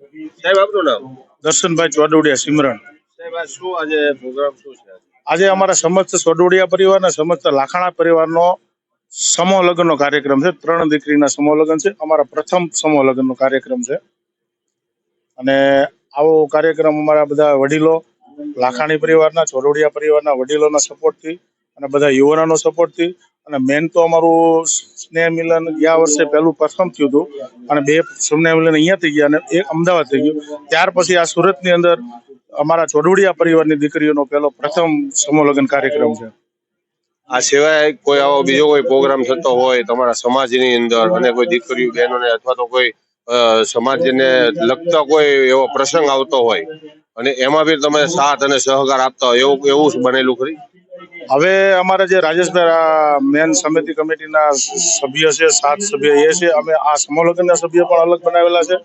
સાહેબ આપનું નામ? દર્શનભાઈ ચોડવડિયા સિમરણ. સાહેબ આ શું આજે પ્રોગ્રામ શું છે? આજે અમારા સમસ્ત સોડોડિયા પરિવાર અને સમસ્ત લાખાણા પરિવારનો સમૂહ લગ્નનો કાર્યક્રમ છે. ત્રણ દીકરીના સમૂહ લગ્ન છે. અમારા પ્રથમ સમૂહ લગ્નનો કાર્યક્રમ છે. અને આવો કાર્યક્રમ અમારા બધા વડીલો લાખાણી પરિવારના ચોરોડિયા પરિવારના વડીલોના સપોર્ટથી અને બધા યુવાનોનો સપોર્ટથી અને મેન તો અમારું સ્નેહ મિલન ગયા વર્ષે પહેલું પ્રથમ થયું હતું. અને બે સ્નેહ મિલન અહીંયા થઈ ગયા અને એક અમદાવાદ થઈ ગયું. ત્યાર પછી આ સુરતની અંદર અમારા ચોડવડિયા પરિવારની દીકરીઓનો પહેલો પ્રથમ સમૂહ લગ્ન કાર્યક્રમ છે. આ સિવાય કોઈ આવો બીજો કોઈ પ્રોગ્રામ થતો હોય, તમારા સમાજની અંદર અને કોઈ દીકરીઓ, બહેનોને અથવા તો કોઈ સમાજને લગતા કોઈ એવો પ્રસંગ આવતો હોય, અને એમાં બી તમે સાથ અને સહકાર આપતા હોય, એવું એવું બનેલું ખરી? હવે અમારા જે રાજેશભાઈ મેન સમિતિ કમિટીના સભ્ય છે, સાત સભ્ય એ છે, અમે આ સમૂહ સભ્ય પણ અલગ બનાવેલા છે.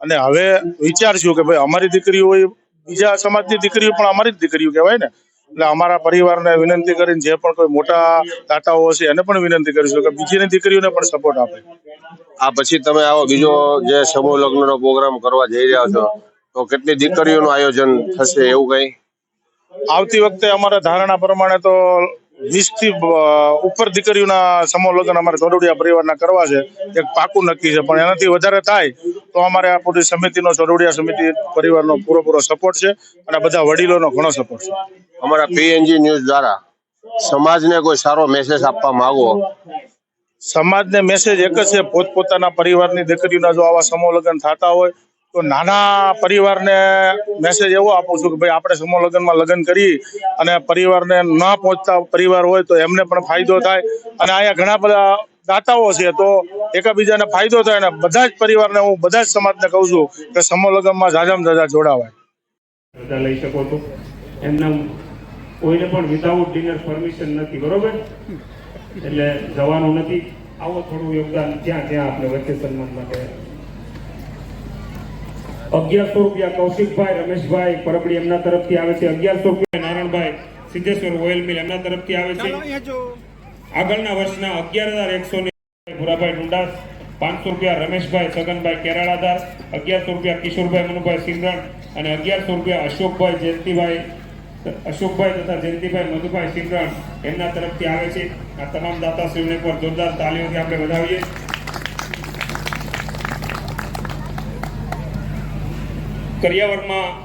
અને હવે વિચારશું કે ભાઈ અમારી દીકરીઓ બીજા સમાજની દીકરીઓ પણ અમારી જ દીકરીઓ કહેવાય ને. એટલે અમારા પરિવારને વિનંતી કરીને જે પણ કોઈ મોટા દાતાઓ છે એને પણ વિનંતી કરીશું કે બીજીની દીકરીઓને પણ સપોર્ટ આપે. આ પછી તમે આવો, બીજો જે સમૂહ લગ્નનો પ્રોગ્રામ કરવા જઈ રહ્યા છો, તો કેટલી દીકરીઓનું આયોજન થશે એવું કઈ? આવતી વખતે અમારા ધારણા પ્રમાણે તો વીસથી ઉપર દીકરીઓના સમૂહ લગ્ન અમારે ચોરવડિયા પરિવારના કરવા છે. એક પાકું નક્કી છે. પણ એનાથી વધારે થાય તો અમારે આ પૂરી સમિતિનો ચોરવડિયા સમિતિ પરિવારનો પૂરેપૂરો સપોર્ટ છે અને બધા વડીલોનો ઘણો સપોર્ટ છે. અમારા પીએનજી ન્યૂઝ દ્વારા સમાજને કોઈ સારો મેસેજ આપવા માંગો સમાજને મેસેજ એક જ છે પોતપોતાના પરિવારની દીકરીઓના જો આવા સમૂહ લગ્ન થતા હોય તો નાના પરિવારને મેસેજ એવો આપું છું કે ભાઈ આપણે સમૂહ લગ્નમાં લગ્ન કરી અને પરિવારને ન પહોંચતા પરિવાર હોય તો એમને પણ ફાયદો થાય. અને અહીંયા ઘણા બધા દાતાઓ છે તો એકબીજાને ફાયદો થાય અને બધા જ પરિવારને હું બધા જ સમાજને કહું છું કે સમૂહ લગ્નમાં જાજામાં જાજા જોડાવાય. લઈ શકો છો. એમના કોઈને પણ વિધાઉટ ડિનર પરમિશન નથી, બરોબર? એટલે જવાનું નથી. આવો થોડું યોગદાન ત્યાં ત્યાં આપણે સન્માન માટે અગિયારસો રૂપિયા કૌશિકભાઈ રમેશભાઈ પરબડી એમના તરફથી આવે છે. અગિયારસો રૂપિયા નારાયણભાઈ સિદ્ધેશ્વર ઓઇલ મિલ એમના તરફથી આવે છે. આગળના વર્ષના અગિયાર હજાર એકસો ને ભુરાભાઈ ડુંડાસ પાંચસો રૂપિયા રમેશભાઈ છગનભાઈ કેરાળાદાર અગિયારસો રૂપિયા કિશોરભાઈ મનુભાઈ સિમરણ અને અગિયારસો રૂપિયા અશોકભાઈ જયંતિભાઈ અશોકભાઈ તથા જયંતિભાઈ મધુભાઈ સિમરણ એમના તરફથી આવે છે. આ તમામ દાતાશ્રીઓને પણ જોરદાર તાલીઓથી આપણે વધાવીએ. કરિયાવરમાં